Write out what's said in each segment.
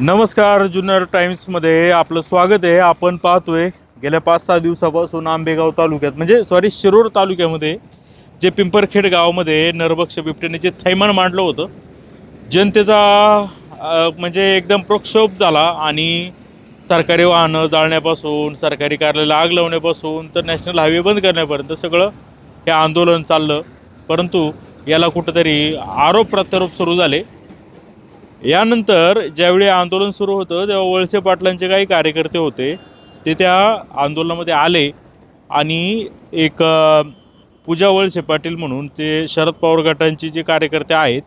नमस्कार जुन्नर टाइम्समध्ये आपलं स्वागत आहे. आपण पाहतोय गेल्या पाच सहा दिवसापासून आंबेगाव तालुक्यात म्हणजे सॉरी शिरूर तालुक्यामध्ये जे पिंपरखेड गावामध्ये नरभक्ष बिबट्याने जे थैमान मांडलं होतं जनतेचा म्हणजे एकदम प्रक्षोभ झाला आणि सरकारी वाहनं जाळण्यापासून सरकारी कार्यालयाला आग लावण्यापासून तर नॅशनल हायवे बंद करण्यापर्यंत सगळं हे आंदोलन चाललं. परंतु याला कुठंतरी आरोप प्रत्यारोप सुरू झाले. यानंतर ज्यावेळी आंदोलन सुरू होतं तेव्हा वळसे पाटलांचे काही कार्यकर्ते होते. ते त्या आंदोलनामध्ये आले आणि एक पूजा वळसे पाटील म्हणून ते शरद पवार गटांचे जे कार्यकर्ते आहेत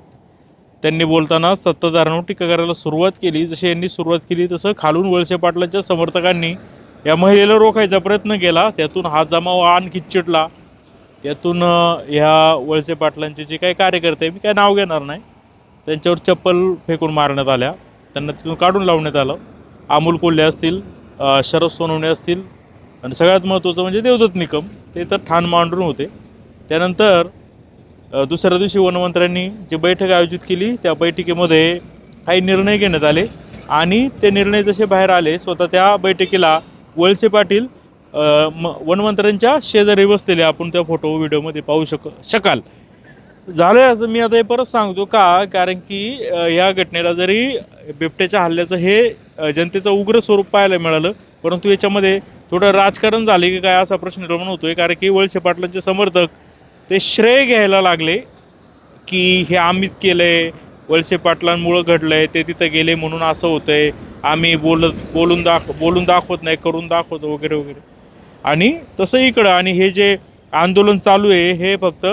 त्यांनी बोलताना सत्ताधाऱ्यांवर टीका करायला सुरुवात केली. जशी यांनी सुरुवात केली तसं खालून वळसे पाटलांच्या समर्थकांनी या महिलेला रोखायचा प्रयत्न केला. त्यातून हा जमाव आणखी चिटला. त्यातून ह्या वळसे पाटलांचे जे काही कार्यकर्ते मी काय नाव घेणार नाही. त्यांच्यावर चप्पल फेकून मारण्यात आल्या. त्यांना तिथून काढून लावण्यात आलं. अमोल कोल्हे असतील शरद सोनवणे असतील आणि सगळ्यात महत्त्वाचं म्हणजे देवदत्त निकम. ते तर ठाण मांडून होते. त्यानंतर दुसऱ्या दिवशी वनमंत्र्यांनी जी बैठक आयोजित केली त्या बैठकीमध्ये काही निर्णय घेण्यात आले. आणि ते निर्णय जसे बाहेर आले स्वतः त्या बैठकीला वळसे पाटील म वनमंत्र्यांच्या शेजारी बसलेले. आपण त्या फोटो व्हिडिओमध्ये पाहू शक शकाल. झालं आहे असं मी आता हे परत सांगतो का? कारण की या घटनेला जरी बिबट्याच्या हल्ल्याचं हे जनतेचं उग्र स्वरूप पाहायला मिळालं परंतु याच्यामध्ये थोडं राजकारण झाले की काय असा प्रश्न निर्माण होतोय. कारण की वळसे पाटलांचे समर्थक ते श्रेय घ्यायला लागले की हे आम्हीच केलं आहे वळसे पाटलांमुळं घडलं आहे ते तिथं गेले म्हणून असं होतं आहे आम्ही बोलत बोलून दाख बोलून दाखवत नाही करून दाखवतो वगैरे वगैरे. आणि तसं इकडं आणि हे जे आंदोलन चालू आहे हे फक्त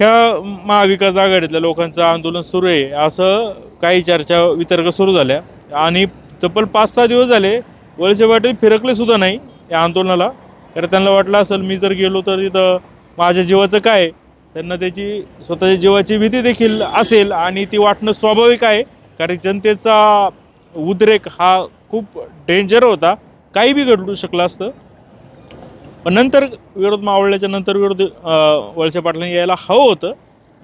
ह्या महाविकास आघाडीतल्या लोकांचं आंदोलन सुरू आहे. असं काही चर्चा वितर्क सुरू झाल्या. आणि तब्बल पाच सहा दिवस झाले. वळसे पाटील फिरकले सुद्धा नाही या आंदोलनाला. कारण त्यांना वाटलं असेल मी जर गेलो तर तिथं माझ्या जीवाचं काय त्यांना त्याची स्वतःच्या जीवाची भीती देखील असेल आणि ती वाटणं स्वाभाविक आहे. कारण जनतेचा उद्रेक हा खूप डेंजर होता. काही बी घडू शकलं असतं. पण नंतर विरोध मावळल्याच्या नंतर विरोध वळसे पाटलांनी यायला हवं होतं.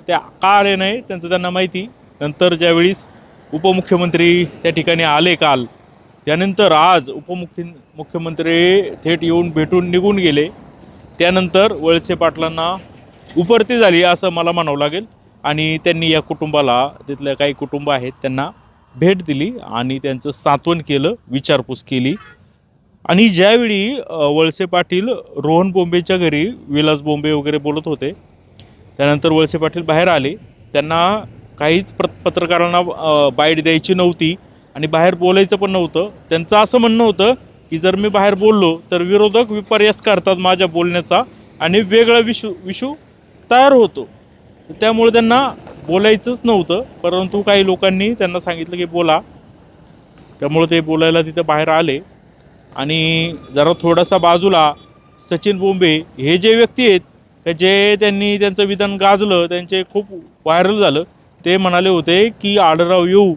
त्या का आले नाही त्यांचं त्यांना माहिती. नंतर ज्यावेळीस उपमुख्यमंत्री त्या ठिकाणी आले काल त्यानंतर आज उपमुख्य मुख्यमंत्री थेट येऊन भेटून निघून गेले. त्यानंतर वळसे पाटलांना उपरती झाली असं मला म्हणावं लागेल. आणि त्यांनी या कुटुंबाला तिथल्या काही कुटुंब आहेत त्यांना भेट दिली आणि त्यांचं सांत्वन केलं विचारपूस केली. आणि ज्यावेळी वळसे पाटील रोहन बोंबेच्या घरी विलास बोंबे वगैरे बोलत होते त्यानंतर वळसे पाटील बाहेर आले त्यांना काहीच प्र पत्रकारांना बाईट द्यायची नव्हती आणि बाहेर बोलायचं पण नव्हतं. त्यांचं असं म्हणणं होतं की जर मी बाहेर बोललो तर विरोधक विपर्यास करतात माझ्या बोलण्याचा आणि वेगळा विशू विशू तयार होतो. त्यामुळे त्यांना बोलायचंच नव्हतं परंतु काही लोकांनी त्यांना सांगितलं की बोला. त्यामुळे ते बोलायला तिथे बाहेर आले. आणि जरा थोडासा बाजूला सचिन बोंबे हे जे व्यक्ती आहेत का जे त्यांनी त्यांचं विधान गाजलं त्यांचे खूप व्हायरल झालं ते म्हणाले होते की आडराव येऊ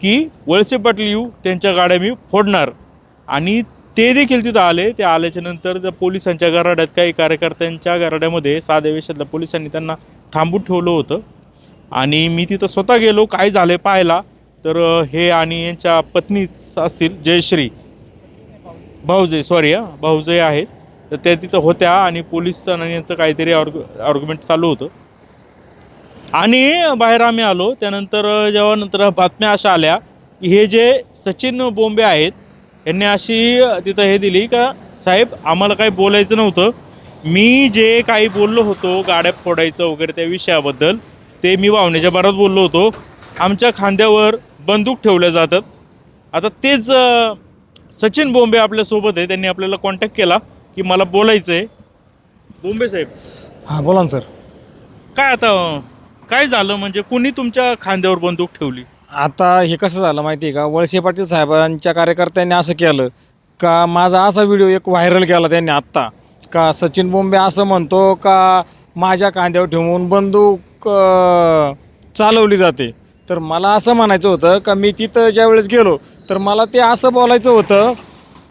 की वळसे पाटील येऊ त्यांच्या गाड्या मी फोडणार. आणि ते देखील तिथं आले ते आल्याच्यानंतर त्या पोलिसांच्या गराड्यात काही कार्यकर्त्यांच्या गराड्यामध्ये साध्या वेशातल्या पोलिसांनी त्यांना थांबून ठेवलं होतं. आणि मी तिथं स्वतः गेलो काय झालं पाहायला. तर हे आणि यांच्या पत्नीच असतील जयश्री भाऊजय सॉरी हां भाऊजय आहेत. तर त्या तिथं होत्या आणि पोलीस यांचं काहीतरी ऑर्ग ऑर्ग्युमेंट चालू होतं. आणि बाहेर आम्ही आलो. त्यानंतर जेव्हा नंतर बातम्या अशा आल्या की हे जे सचिन बोंबे आहेत यांनी अशी तिथं हे दिली का साहेब आम्हाला काही बोलायचं नव्हतं. मी जे काही बोललो होतो गाड्या फोडायचं वगैरे त्या विषयाबद्दल ते मी वावण्याच्या बारात बोललो होतो. आमच्या खांद्यावर बंदूक ठेवल्या जातात. आता तेच सचिन बोंबे आपल्यासोबत आहे. त्यांनी आपल्याला कॉन्टॅक्ट केला की मला बोलायचं आहे बोंबे साहेब. हां बोला ना सर. काय आता काय झालं? म्हणजे कुणी तुमच्या खांद्यावर बंदूक ठेवली? आता हे कसं झालं माहिती आहे का? वळसे पाटील साहेबांच्या कार्यकर्त्यांनी असं केलं का? माझा असा व्हिडिओ एक व्हायरल केला त्यांनी आत्ता. का सचिन बोंबे असं म्हणतो का माझ्या कांद्यावर ठेवून बंदूक अं, चालवली जाते. तर मला असं म्हणायचं होतं का मी तिथं ज्यावेळेस गेलो तर मला ते असं बोलायचं होतं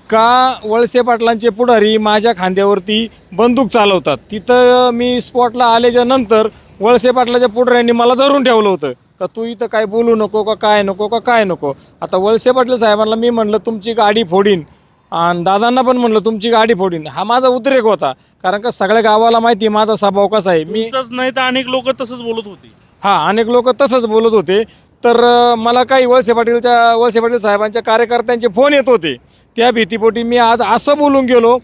का वळसे पाटलांचे पुढारी माझ्या खांद्यावरती बंदूक चालवतात. तिथं मी स्पॉटला आल्याच्यानंतर वळसे पाटलाच्या पुढाऱ्यांनी मला धरून ठेवलं होतं. का तू इथं काय बोलू नको का काय नको का काय नको? आता वळसे पाटील साहेबांना मी म्हणलं तुमची गाडी फोडीन. आणि दादांना पण म्हणलं तुमची गाडी फोडीन. हा माझा उद्रेक होता. कारण का सगळ्या गावाला माहिती माझा स्वभाव कसा आहे. मी नाही तर अनेक लोक तसंच बोलत होते. हा अनेक लोक तसंच बोलत होते. तर मला काही वळसे पाटीलच्या वळसे पाटील साहेबांच्या कार्यकर्त्यांचे फोन येत होते. त्या भीतीपोटी मी आज असं बोलून गेलो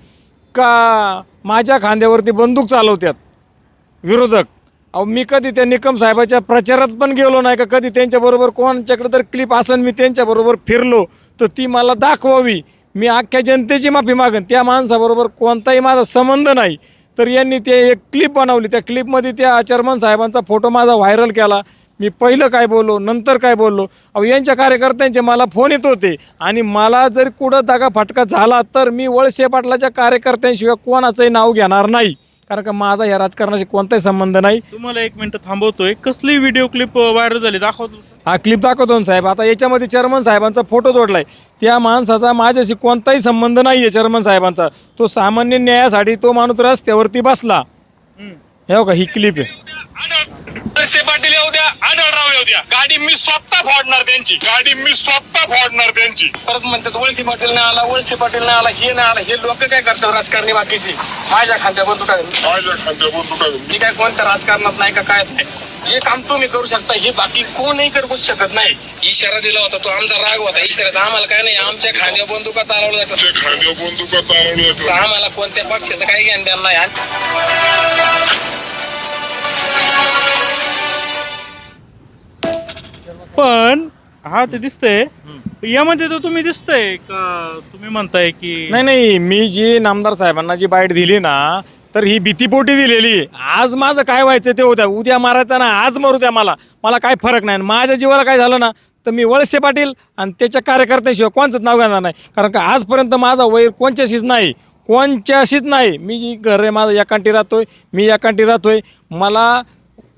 का माझ्या खांद्यावरती बंदूक चालवतात विरोधक. अहो मी कधी त्या निकम साहेबाच्या प्रचारात पण गेलो नाही का? कधी त्यांच्याबरोबर कोणाच्याकडे तर क्लिप असन मी त्यांच्याबरोबर फिरलो तर ती मला दाखवावी. मी अख्ख्या जनतेची माफी मागन. त्या माणसाबरोबर कोणताही माझा संबंध नाही. तर यांनी ते एक क्लिप बनवली. त्या क्लिपमध्ये त्या चर्मन साहेबांचा फोटो माझा व्हायरल केला. मी पहिलं काय बोललो नंतर काय बोललो? अहो यांच्या कार्यकर्त्यांचे मला फोन येत होते. आणि मला जर कुठं दागा फटका झाला तर मी वळसे पाटलाच्या कार्यकर्त्यांशिवाय कोणाचंही नाव घेणार नाही. कारण का माझा या राजकारणाशी कोणताही संबंध नाही. तुम्हाला एक मिनिट थांबवतोय. कसली व्हिडिओ क्लिप व्हायरल झाली? दाखवतो. हा क्लिप दाखवतो ना साहेब. आता याच्यामध्ये चर्मन साहेबांचा फोटो जोडलाय त्या माणसाचा माझ्याशी कोणताही संबंध नाही आहे चर्मन साहेबांचा. तो सामान्य न्यायासाठी तो माणूस रस्त्यावरती बसला. हे हो का ही क्लिप आहे वळसे पाटील येऊ द्या येऊ द्या. गाडी मी स्वतः फोडणार त्यांची. गाडी मी स्वतः फोडणार त्यांची. परत म्हणतात वळसे पाटील नाही आला वळसे पाटील नाही आला हे नाही आला. हे लोक काय करतात राजकारणी बाकीची? माझ्या खांद्यावर तुटा माझ्या खांद्यावर तुटा मी काय कोणत्या राजकारणात नाही का काय नाही. जे काम तुम्ही करू शकता हे बाकी कोणही करू शकत नाही. इशारा दिला होता तो आमचा राग होता. इशाऱ्यात आम्हाला काय नाही आमच्या खांद्यावर बंदुका चालवल्या जातात? खांद्या बंदुका चालवल्या तर आम्हाला कोणत्या पक्षाचं काही ज्ञान द्यान नाही. पण हा ते दिसतंय. यामध्ये तर तुम्ही दिसतंय का तुम्ही म्हणताय की नाही नाही मी जी नामदार साहेबांना जी बाईट दिली ना तर ही भीतीपोटी दिलेली. आहे. आज माझं काय व्हायचं ते होत्या. उद्या मारायचं ना आज मारू द्या मला. मला काय फरक नाही. आणि माझ्या जीवाला काय झालं ना तर मी वळसे पाटील आणि त्याच्या कार्यकर्त्याशिवाय कोणचंच नाव घेणार नाही. कारण का आजपर्यंत माझा वैर कोणच्याशीच नाही. कोणच्याशीच नाही. मी जी घर आहे माझं एकांटी राहतोय. मी एकांटी राहतोय. मला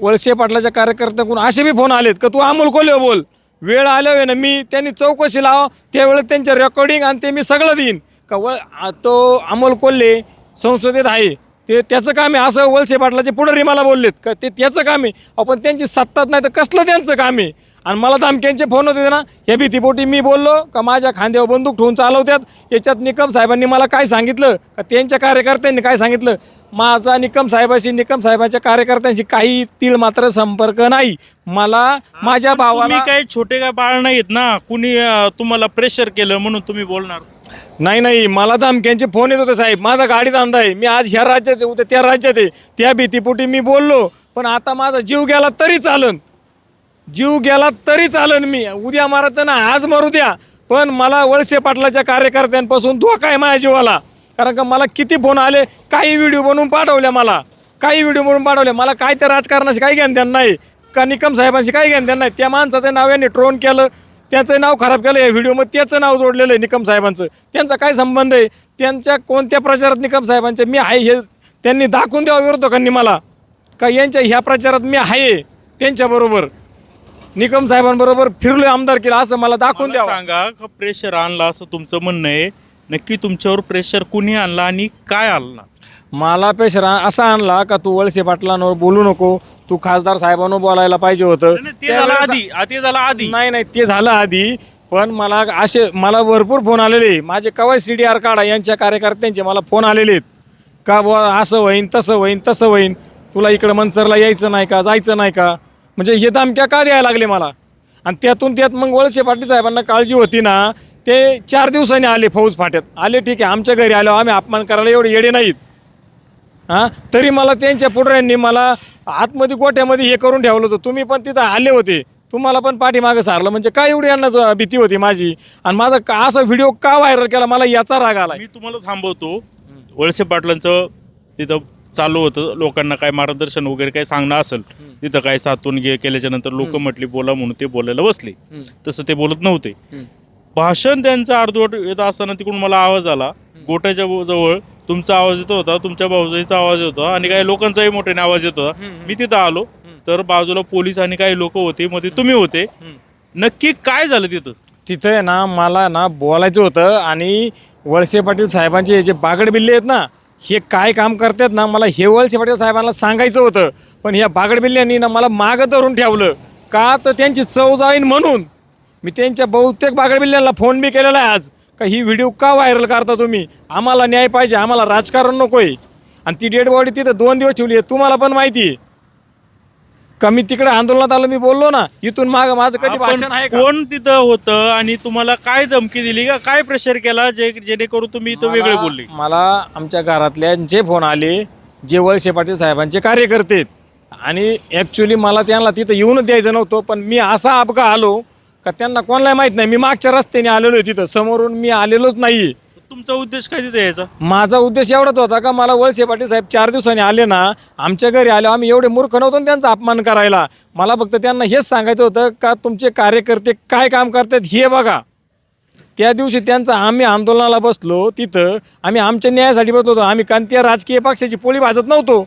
वळसे पाटलाच्या कार्यकर्त्याकडून असे बी फोन आलेत. का तू अमोल कोल्हे बोल? वेळ आल्यावर ना मी त्यांनी चौकशी लाव त्यावेळेस त्यांच्या रेकॉर्डिंग आणि ते मी सगळं देईन. का व तो अमोल कोल्हे संसदेत आहे. ते त्याचं काम आहे असं वळसे पाटलाचे पुढारी मला बोललेत. का ते त्याचं काम आहे. आपण त्यांची सत्ताच नाही तर कसलं त्यांचं काम आहे? आणि मला धमक्यांचे फोन होते ना या भीतीपोटी मी बोललो का माझ्या खांद्यावर बंदूक ठेवून चालवत्यात याच्यात निकम साहेबांनी मला काय सांगितलं? का त्यांच्या कार्यकर्त्यांनी काय सांगितलं? माझा निकम साहेबाशी निकम साहेबांच्या कार्यकर्त्यांशी काही तिळ मात्र संपर्क नाही. मला माझ्या तुम्ही भावाला काय छोटे काय बाळ नाहीत ना? कुणी अं, तुम्हाला प्रेशर केलं म्हणून तुम्ही बोलणार? नाही नाही मला धमक्यांचे फोन येत होते साहेब. माझा गाडीत अंदा आहे. मी आज ह्या राज्यात आहे उद्या त्या राज्यात आहे. त्या भीतीपोटी मी बोललो पण आता माझा जीव गेला तरी चालन. जीव गेला तरी चालन मी. उद्या मारत ना आज मारू द्या. पण मला वळसे पाटलाच्या कार्यकर्त्यांपासून धोका आहे माझ्या जीवाला. कारण का मला किती फोन आले काही व्हिडिओ बनवून पाठवल्या मला. काही व्हिडिओ बनवून पाठवले. मला काय त्या राजकारणाशी काही ज्ञान द्यान नाही. का निकम साहेबांशी काही ज्ञान द्यान नाही. त्या माणसाचं नाव यांनी ट्रोन केलं. त्याचं नाव खराब केलं. या व्हिडिओमध्ये त्याचं नाव जोडलेलं आहे निकम साहेबांचं. त्यांचा काय संबंध आहे? त्यांच्या कोणत्या प्रचारात निकम साहेबांचे मी आहे हे त्यांनी दाखवून द्यावं विरोधकांनी मला. का यांच्या ह्या प्रचारात मी आहे त्यांच्याबरोबर. निकम साहेबांबरोबर फिरलोय आमदार केला असं मला दाखवून द्यावं. सांगा का प्रेशर आणला असं तुमचं म्हणणं आहे? नक्की तुमच्यावर प्रेशर कुणी आणला आणि काय आणला? मला पेशरा असा आणला का तू वळसे पाटलांवर बोलू नको तू खासदार साहेबांवर बोलायला पाहिजे होतं. नाही, ते झालं त्यावेळेस- आधी आ, ते झालं आधी. नाही नाही ते झालं आधी पण मला असे मला भरपूर फोन आलेले. माझे कवाय सी डी आर काढा यांच्या कार्यकर्त्यांचे मला फोन आलेले आहेत. का बुवा असं होईन तसं होईन तसं होईन. तुला इकडं मनसरला यायचं नाही का जायचं नाही का? म्हणजे हे धमक्या का द्यायला लागले मला? आणि त्यातून त्यात मग वळसे पाटील साहेबांना काळजी होती ना ते चार दिवसांनी आले फौज फाट्यात. आले ठीक आहे आमच्या घरी आलो आम्ही अपमान करायला एवढे येडे नाहीत. हां? तरी मला त्यांच्या पुढऱ्यांनी मला आतमध्ये गोठ्यामध्ये हे करून ठेवलं होतं. तुम्ही पण तिथं आले होते. तुम्हाला पण पाठीमागं सारलं. म्हणजे काय एवढी यांना भीती होती माझी? आणि माझा का असा व्हिडिओ का व्हायरल केला? मला याचा राग आला मी तुम्हाला थांबवतो. वळसे पाटलांचं तिथं चालू होतं. लोकांना काय मार्गदर्शन वगैरे काय सांगणं असेल तिथं काय सातून गे केल्याच्यानंतर लोक म्हटली बोला म्हणून ते बोलायला बसले. तसं ते बोलत नव्हते. भाषण त्यांचं अर्धवट येत असताना तिकडून मला आवाज आला. गोट्याच्या जवळ तुमचा आवाज येत होता तुमच्या भाऊजाईचा आवाज येत होता आणि काही लोकांचाही मोठ्याने आवाज येत होता. मी तिथं आलो. तर बाजूला पोलीस आणि काही लोक होते मध्ये तुम्ही होते. नक्की काय झालं तिथं? तिथं आहे ना मला ना बोलायचं होतं आणि वळसे पाटील साहेबांचे हे जे बागड बिल्ले आहेत ना हे काय काम करतात ना मला हे वळसे पाटील साहेबांना सांगायचं होतं पण ह्या बागडबिल्ल्यांनी ना मला मागं धरून ठेवलं. का तर त्यांची चव जाईन म्हणून. मी त्यांच्या बहुतेक बागडबिल्ल्यांना फोन बी केलेला आहे आज का ही व्हिडिओ का व्हायरल करता तुम्ही? आम्हाला न्याय पाहिजे आम्हाला राजकारण नको आहे आणि ती डेड बॉडी तिथं दोन दिवस ठेवली आहे तुम्हाला पण माहिती आहे. का मी तिकडे आंदोलनात आलो मी बोललो ना इथून माग माझं कधी भाषण आहे का? कोण तिथं होतं आणि तुम्हाला काय धमकी दिली का? काय प्रेशर केला जे जेणेकरून तुम्ही इथं वेगळे मला- बोलले? मला आमच्या घरातल्यांचे फोन आले जे वळसे पाटील साहेबांचे कार्यकर्ते आहेत. आणि ॲक्च्युली मला त्यांना तिथं येऊनच द्यायचं नव्हतं पण मी असा अपघात आलो का त्यांना कोणाला माहीत नाही. मी मागच्या रस्त्याने आलेलो आहे तिथं. समोरून मी आलेलोच नाही तुमचा उद्देश काय तिथे यायचा? माझा उद्देश एवढाच होता का मला वळसे पाटील साहेब चार दिवसांनी आले ना आमच्या घरी आले आम्ही एवढे मूर्ख नव्हतो ना त्यांचा अपमान करायला. मला फक्त त्यांना हेच सांगायचं होतं का तुमचे कार्यकर्ते काय काम करतात हे बघा. त्या दिवशी त्यांचा आम्ही आंदोलनाला बसलो तिथं आम्ही आमच्या न्यायासाठी बसलो होतो. आम्ही कोणत्या राजकीय पक्षाची पोळी भाजत नव्हतो.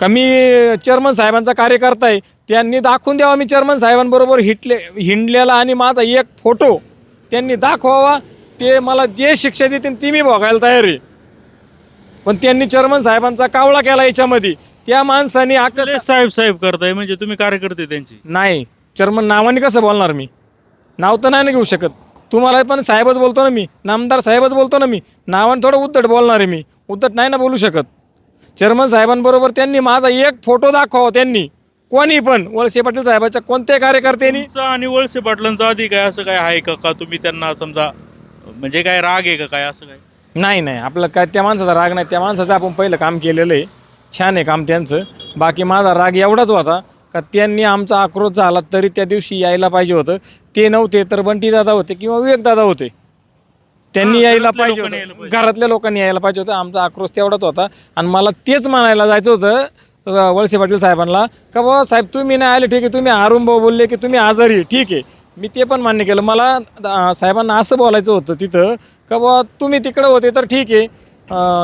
का मी चेअरमन साहेबांचा कार्यकर्ता आहे त्यांनी दाखवून द्यावा मी चेअरमन साहेबांबरोबर हिटले हिंडलेला आणि माझा एक फोटो त्यांनी दाखवावा. ते मला जे शिक्षा देतील ती मी बघायला तयार आहे. पण त्यांनी चेअरमन साहेबांचा कावळा केला याच्यामध्ये. त्या माणसाने आकस आपले साहेब साहेब करताय म्हणजे तुम्ही कार्यकर्ते त्यांची. नाही चेअरमन नावाने कसं बोलणार मी? नाव तर नाही ना घेऊ शकत. तुम्हाला पण साहेबच बोलतो ना मी. नामदार साहेबच बोलतो ना मी. नावाने थोडं उद्धट बोलणार आहे मी. उद्धट नाही ना बोलू शकत. चेअरमन साहेबांबरोबर त्यांनी माझा एक फोटो दाखवा त्यांनी. कोणी पण वळसे पाटील साहेबाच्या कोणत्याही कार्यकर्त्यांनी आणि वळसे पाटलांचा अधिक आहे असं काय आहे का? का तुम्ही त्यांना समजा म्हणजे काय राग आहे का काय असं काय? नाही नाही. आपलं काय त्या माणसाचा राग नाही. त्या माणसाचं आपण पहिलं काम केलेलं आहे. छान आहे काम त्यांचं. बाकी माझा राग एवढाच होता का त्यांनी आमचा आक्रोश झाला तरी त्या दिवशी यायला पाहिजे होतं. ते नव्हते तर बंटी दादा होते किंवा विवेक दादा होते. त्यांनी यायला घरातल्या पाहिजे लोकांनी यायला होतं पाहिजे. घरातल्या लोकांनी यायला पाहिजे होतं. आमचा आक्रोश तेवढाच होता. आणि मला तेच म्हणायला जायचं होतं अ, वळसे पाटील साहेबांना का बाबा साहेब तुम्ही नाही आले ठीक आहे. तुम्ही भाऊ बोलले की तुम्ही आजारी आहे. ठीक आहे. मी ते पण मान्य केलं. मला अ, साहेबांना असं बोलायचं होतं तिथं का बुवा तुम्ही तिकडं होते तर ठीक आहे.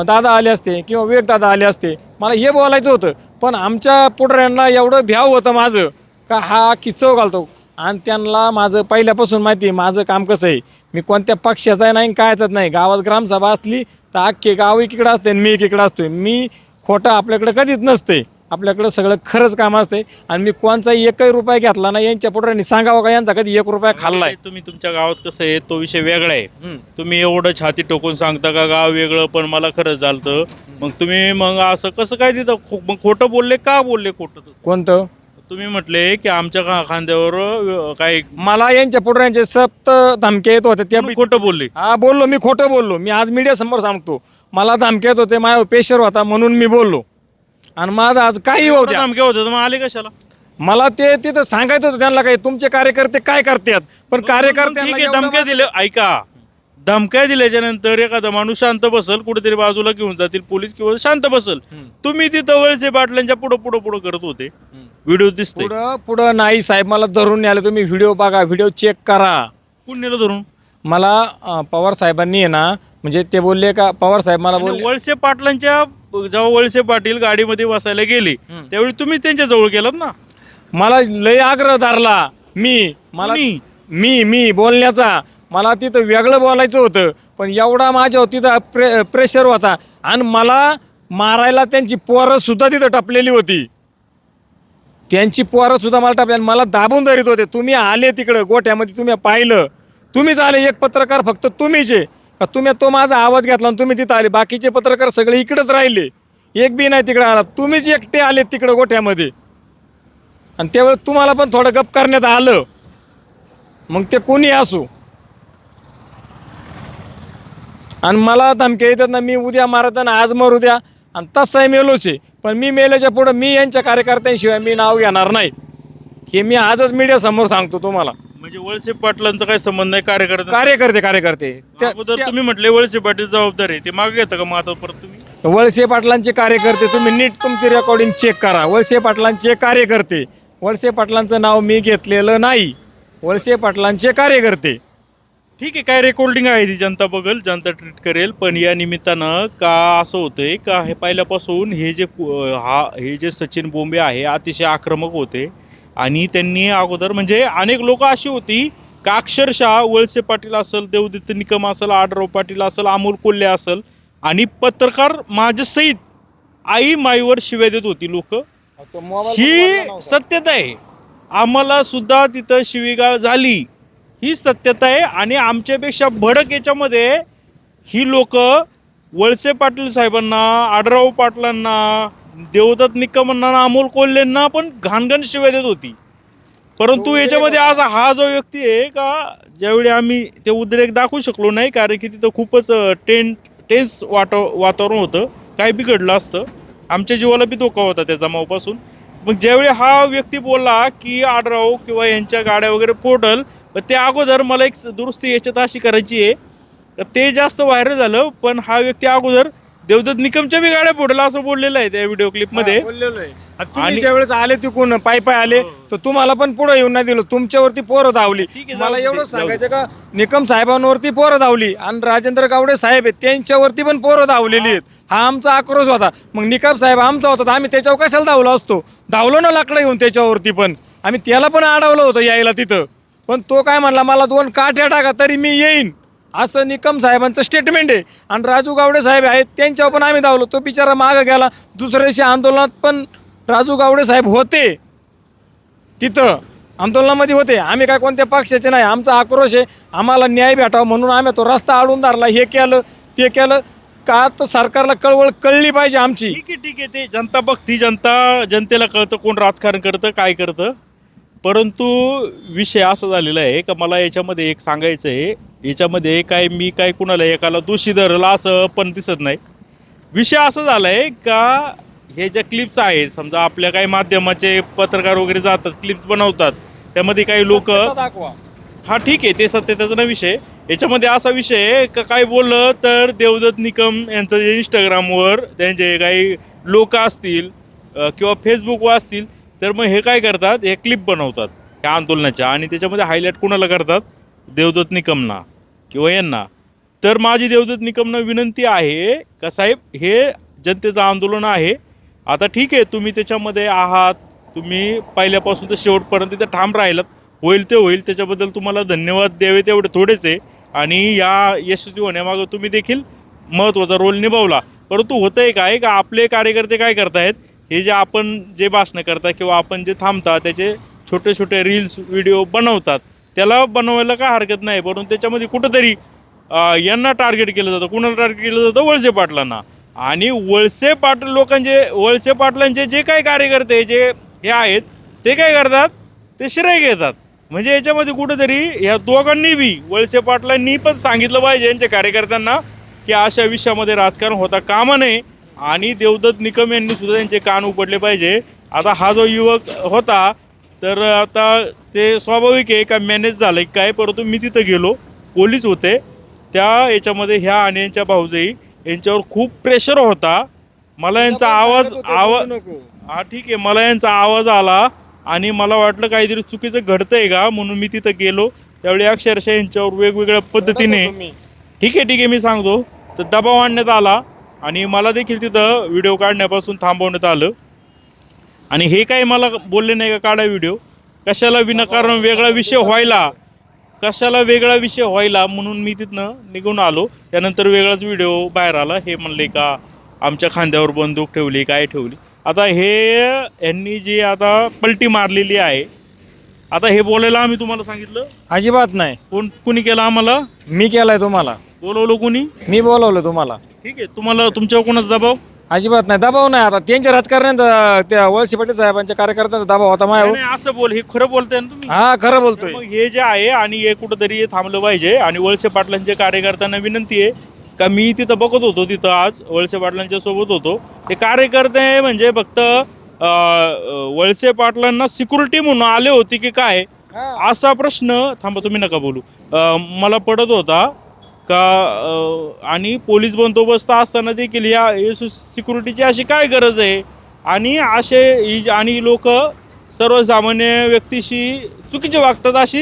दादा आले असते किंवा विवेक दादा आले असते. मला हे बोलायचं होतं. पण आमच्या पुढऱ्यांना एवढं भ्याव होतं माझं का हा किचव घालतो. आणि त्यांना माझं पहिल्यापासून माहिती आहे माझं काम कसं आहे. मी कोणत्या पक्षाचा आहे नाही आणि कायचाच नाही. गावात ग्रामसभा असली तर अख्खे गाव एकीकडं असते आणि मी एकीकडं असतोय. मी खोटं आपल्याकडे कधीच नसते आपल्याकडे सगळं खरंच काम असते आणि मी कोणचाही एकही रुपया घेतला नाही यांच्या पुढऱ्यांनी सांगावं का? यांचा कधी एक रुपया खाल्लाय तुम्ही तुमच्या गावात कसं आहे तो विषय वेगळा आहे. तुम्ही एवढं छाती टोकून सांगता का गाव वेगळं पण मला खरंच झालं मग तुम्ही मग असं कसं काय तिथं खो- मग खोटं बोलले का बोलले खोटं तसं? कोणतं? तुम्ही म्हटले की आमच्या खा- खांद्यावर अं, काय मला यांच्या पुढऱ्यांचे सप्त धमके येत होते त्या तुम्ही खोटं बोलले? हा बोललो मी खोटं बोललो. मी आज मीडिया समोर सांगतो. मला धमके येत होते माझ्यावर पेशर होता म्हणून मी बोललो. आणि माझं आज काही होऊ द्या. धमक्या तर मग आले कशाला? मला ते तिथं सांगायचं होतं त्यांना काय तुमचे कार्यकर्ते काय करतात? पण ठीक कार्यकर्त्यांना आहे एवढं धमक्या दिल्या ऐका. धमक्या दिल्याच्या नंतर एखादा माणूस शांत बसल कुठेतरी बाजूला घेऊन जातील पोलीस किंवा शांत बसल. तुम्ही तिथं वळसे पाटलांच्या पुढं पुढं पुढं करत होते. व्हिडिओ दिसते पुढं पुढं नाही साहेब मला धरून न्यायला तुम्ही व्हिडिओ बघा व्हिडिओ चेक करा. पुण्याला धरून? मला अं, पवार साहेबांनी आहे ना म्हणजे ते बोलले का पवार साहेब मला आणि बोलले वळसे पाटलांच्या जेव्हा वळसे पाटील गाडीमध्ये बसायला गेले त्यावेळी तुम्ही त्यांच्या जवळ गेलात ना? मला लय आग्रह धरला. मी मला? मी मी बोलण्याचा. मला तिथं वेगळं बोलायचं होतं पण एवढा माझ्यावर तिथं प्रे प्रेशर होता. आणि मला मारायला त्यांची पोरं सुद्धा तिथं टपलेली होती. त्यांची पोरं सुद्धा मला टपली आणि मला दाबून धरीत होते. तुम्ही आले तिकडं गोठ्यामध्ये तुम्ही पाहिलं. तुम्हीच आले एक पत्रकार फक्त तुम्हीच. आहे का तुम्ही तो माझा आवाज घेतला आणि तुम्ही तिथं आले. बाकीचे पत्रकार सगळे इकडंच राहिले. एक बी नाही तिकडं आला. तुम्हीच एकटे आले तिकडं गोठ्यामध्ये. आणि त्यावेळेस तुम्हाला पण थोडं गप करण्यात आलं. मग ते कोणी असो? आणि मला धमक्या येतात ना मी उद्या मारताना आज मरू द्या. आणि तसाही मेलोच. आहे पण मी मेल्याच्या पुढं मी यांच्या कार्यकर्त्यांशिवाय मी नाव घेणार नाही. हे मी आजच मीडियासमोर सांगतो तुम्हाला. म्हणजे वळसे पाटलांचा काही संबंध नाही कार्यकर्ता कार्यकर्ते कार्यकर्ते. त्या- अगोदर त्या- तुम्ही म्हटले वळसे पाटील जबाबदार आहे ते मागे घेता का मग आता परत तुम्ही? वळसे पाटलांचे कार्यकर्ते तुम्ही नीट तुमची रेकॉर्डिंग चेक करा. वळसे पाटलांचे कार्यकर्ते. वळसे पाटलांचं नाव मी घेतलेलं नाही. वळसे पाटलांचे कार्यकर्ते. ठीक आहे काय रेकॉर्डिंग आहे ती जनता बघल जनता ट्रीट करेल पण या निमित्तानं का असं होतंय का हे पहिल्यापासून हे जे कु- हा हे जे सचिन बोंबे आहे अतिशय आक्रमक होते. आणि त्यांनी अगोदर म्हणजे अनेक लोक अशी होती का अक्षरशः वळसे पाटील असेल देवदत्त निकम असेल आडराव पाटील असेल अमोल कोल्हे असेल आणि पत्रकार माझ्यासहित आई माईवर शिव्या देत होती लोक. ही सत्यता आहे. आम्हाला सुद्धा तिथं शिवीगाळ झाली. ही सत्यता आहे आणि आमच्यापेक्षा भडक याच्यामध्ये ही लोक वळसे पाटील साहेबांना आडराव पाटलांना देवदत्त निकमांना आणि अमोल कोल्हेंना पण घाणघण शिवाय देत होती. परंतु याच्यामध्ये आज हा जो व्यक्ती आहे का ज्यावेळी आम्ही ते उद्रेक दाखवू शकलो नाही कारण की तिथं खूपच टेन टेन्स वाट वातावरण होतं. काय बिघडलं असतं? आमच्या जीवाला बी धोका होता त्या जमावापासून मग ज्यावेळी हा व्यक्ती बोलला की आडराव किंवा यांच्या गाड्या वगैरे पोर्टल त्या अगोदर मला एक दुरुस्ती याच्यात अशी करायची आहे. ते जास्त व्हायरल झालं पण हा व्यक्ती अगोदर देवदत्त निकमच्या बी गाड्या फोडलं असं बोललेलं आहे त्या व्हिडिओ क्लिपमध्ये तुम्ही आणि- ज्या वेळेस आले तिकून पाय पाय आले तर तुम्हाला पण पुढे येऊन नाही दिलं. तुमच्यावरती पोरं धावली. ठीक आहे, मला दे, एवढं जाऊ सांगायचं का निकम साहेबांवरती पोरं धावली. आणि राजेंद्र गावडे साहेब आहेत त्यांच्यावरती पण पोरं धावलेली आहेत. हा आमचा आक्रोश होता. मग निकम साहेब आमचा होता तर आम्ही त्याच्यावर कशाला धावलो असतो? धावलो ना लाकडं घेऊन त्याच्यावरती पण. आम्ही त्याला पण अडवलं होतं यायला तिथं. पण तो काय म्हणला मला दोन काठ्या टाका तरी मी येईन. असं निकम साहेबांचं स्टेटमेंट आहे. आणि राजू गावडे साहेब आहेत त्यांच्यावर पण आम्ही धावलो. तो बिचारा मागं गेला. दुसऱ्या दिवशी आंदोलनात पण राजू गावडे साहेब होते. तिथं आंदोलनामध्ये होते. आम्ही काय कोणत्या पक्षाचे नाही. आमचा आक्रोश आहे. आम्हाला न्याय भेटावा म्हणून आम्ही तो रस्ता अडून धरला. हे केलं ते केलं. का तर सरकारला कळवळ कळली पाहिजे आमची? ठीक आहे ठीक आहे. ते जनता बघती. जनता जनतेला कळतं कोण राजकारण करतं काय करतं. परंतु विषय असा झालेला आहे का मला याच्यामध्ये एक सांगायचं आहे. याच्यामध्ये काय मी काय कुणाला एकाला दोषी धरला असं पण दिसत नाही. विषय असा झाला आहे का हे ज्या क्लिप्स आहेत समजा आपल्या काही माध्यमाचे पत्रकार वगैरे जातात क्लिप्स बनवतात त्यामध्ये काही लोक हा ठीक आहे ते सत्यतेचा ना विषय. याच्यामध्ये असा विषय आहे का काय बोललं तर देवदत्त निकम यांचं जे इंस्टाग्रामवर त्यांचे काही लोक असतील किंवा फेसबुकवर असतील तर मग हे काय करतात? हे क्लिप बनवतात ह्या आंदोलनाच्या आणि त्याच्यामध्ये हायलाईट कोणाला करतात? देवदत्त निकमना किंवा यांना. तर माझी देवदत्त निकमना विनंती आहे का साहेब हे जनतेचं आंदोलन आहे. आता ठीक आहे तुम्ही त्याच्यामध्ये आहात तुम्ही पहिल्यापासून तर शेवटपर्यंत तिथं ठाम राहिलात. होईल ते होईल त्याच्याबद्दल तुम्हाला धन्यवाद द्यावे तेवढे थोडेच आहे आणि या यशस्वी होण्यामागं तुम्ही देखील महत्त्वाचा रोल निभावला. परंतु होतं आहे काय का आपले कार्यकर्ते काय करतायत? हे जे आपण जे भाषणं करता किंवा आपण जे थांबता त्याचे छोटे छोटे रील्स व्हिडिओ बनवतात त्याला बनवायला काय हरकत नाही परंतु त्याच्यामध्ये कुठंतरी यांना टार्गेट केलं जातं. कुणाला टार्गेट केलं जातं? वळसे पाटलांना. आणि वळसे पाटील लोकांचे वळसे पाटलांचे जे काही कार्यकर्ते जे हे आहेत ते काय करतात? ते शिराय घेतात. म्हणजे याच्यामध्ये कुठंतरी ह्या दोघांनी बी वळसे पाटलांनी पण सांगितलं पाहिजे यांच्या कार्यकर्त्यांना की अशा विषयामध्ये राजकारण होता कामा नये. आणि देवदत्त निकम यांनी सुद्धा त्यांचे कान उपडले पाहिजे. आता हा जो युवक होता तर आता ते स्वाभाविक आहे का मॅनेज झालं आहे काय परंतु मी तिथं गेलो पोलीस होते. त्या याच्यामध्ये ह्या आणि यांच्या भाऊजाई यांच्यावर खूप प्रेशर होता. मला यांचा आवाज आवाज हा ठीक आहे मला यांचा आवाज आला आणि मला वाटलं काहीतरी चुकीचं घडतंय का म्हणून मी तिथं गेलो. त्यावेळी अक्षरशः यांच्यावर वेगवेगळ्या पद्धतीने ठीक आहे ठीक आहे मी सांगतो. तर दबाव आणण्यात आला. आणि मला देखील तिथं व्हिडिओ काढण्यापासून थांबवण्यात आलं. आणि हे काही मला बोलले नाही का काढा व्हिडिओ. कशाला विनाकारण वेगळा विषय व्हायला? कशाला वेगळा विषय व्हायला म्हणून मी तिथनं निघून आलो. त्यानंतर वेगळाच व्हिडिओ बाहेर आला. हे म्हणले का आमच्या खांद्यावर बंदूक ठेवली काय ठेवली. आता हे यांनी जी आता पलटी मारलेली आहे आता हे बोलायला आम्ही तुम्हाला सांगितलं. अजिबात नाही. कोण कुणी केलं आम्हाला? मी केलाय तुम्हाला. बोलवलं कुणी? मी बोलवलं तुम्हाला. ठीक आहे तुम्हाला तुमच्यावर कोणाचा दबाव? अजिबात नाही दबाव नाही आता. त्यांच्या राजकारण्यांचा त्या वळसे पाटील साहेबांच्या कार्यकर्त्यांचा दबाव होता नाही, नाही, असं बोल हे खरं बोलताय ना तुम्ही. हा खरं बोलतोय. मग हे जे आहे आणि हे कुठंतरी हे थांबलं पाहिजे आणि वळसे पाटलांच्या कार्यकर्त्यांना विनंती आहे का मी तिथं बघत होतो तिथं आज वळसे पाटलांच्या सोबत होतो. ते कार्यकर्ते म्हणजे फक्त वळसे पाटलांना सिक्युरिटी म्हणून आले होते की काय? असा प्रश्न थांबा तुम्ही नका बोलू. अं, मला पडत होता का अं, आणि पोलीस बंदोबस्त असताना देखील या सिक्युरिटीची अशी काय गरज आहे? आणि असे ही- आणि लोक सर्वसामान्य व्यक्तीशी चुकीचे वागतात अशी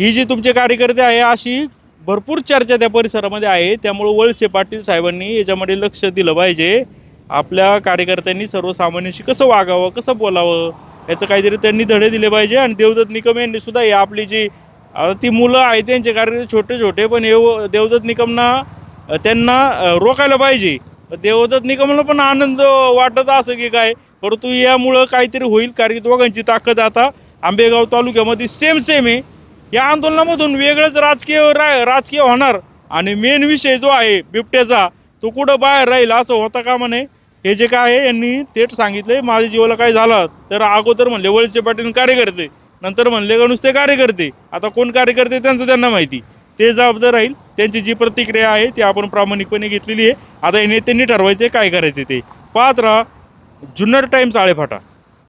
ही जी तुमचे कार्यकर्ते आहे अशी भरपूर चर्चा त्या परिसरामध्ये आहे. त्यामुळे वळसे पाटील साहेबांनी याच्यामध्ये लक्ष दिलं पाहिजे. आपल्या कार्यकर्त्यांनी सर्वसामान्यांशी कसं वागावं कसं बोलावं याचं काहीतरी त्यांनी धडे दिले पाहिजे. आणि देवदत्त निकम यांनी सुद्धा ही आपली जी आता ती मुलं आहेत त्यांचे कार्यकर्ते छोटे छोटे पण हे देवदत्त निकमना त्यांना रोखायला पाहिजे. देवदत्त निकमला पण आनंद वाटत असं की काय? परंतु यामुळं काहीतरी होईल कारण की दोघांची ताकद आता आंबेगाव तालुक्यामध्ये सेम सेम आहे. या आंदोलनामधून वेगळंच राजकीय रा राजकीय होणार. आणि मेन विषय जो आहे बिबट्याचा तो कुठं बाहेर राहील असं होता का म्हणे? हे जे काय आहे यांनी थेट सांगितले माझ्या जीवाला काय झालं तर अगोदर म्हणले वळसे पाटील कार्यकर्ते नंतर म्हणले का नुसते कार्यकर्ते. आता कोण कार्यकर्ते त्यांचं त्यांना माहिती. ते जबाबदार राहील त्यांची जी प्रतिक्रिया आहे ती आपण प्रामाणिकपणे घेतलेली आहे. आता या नेत्यांनी ठरवायचे काय करायचे ते. पाहत राहा जुन्नर टाईम्स आळेफाटा.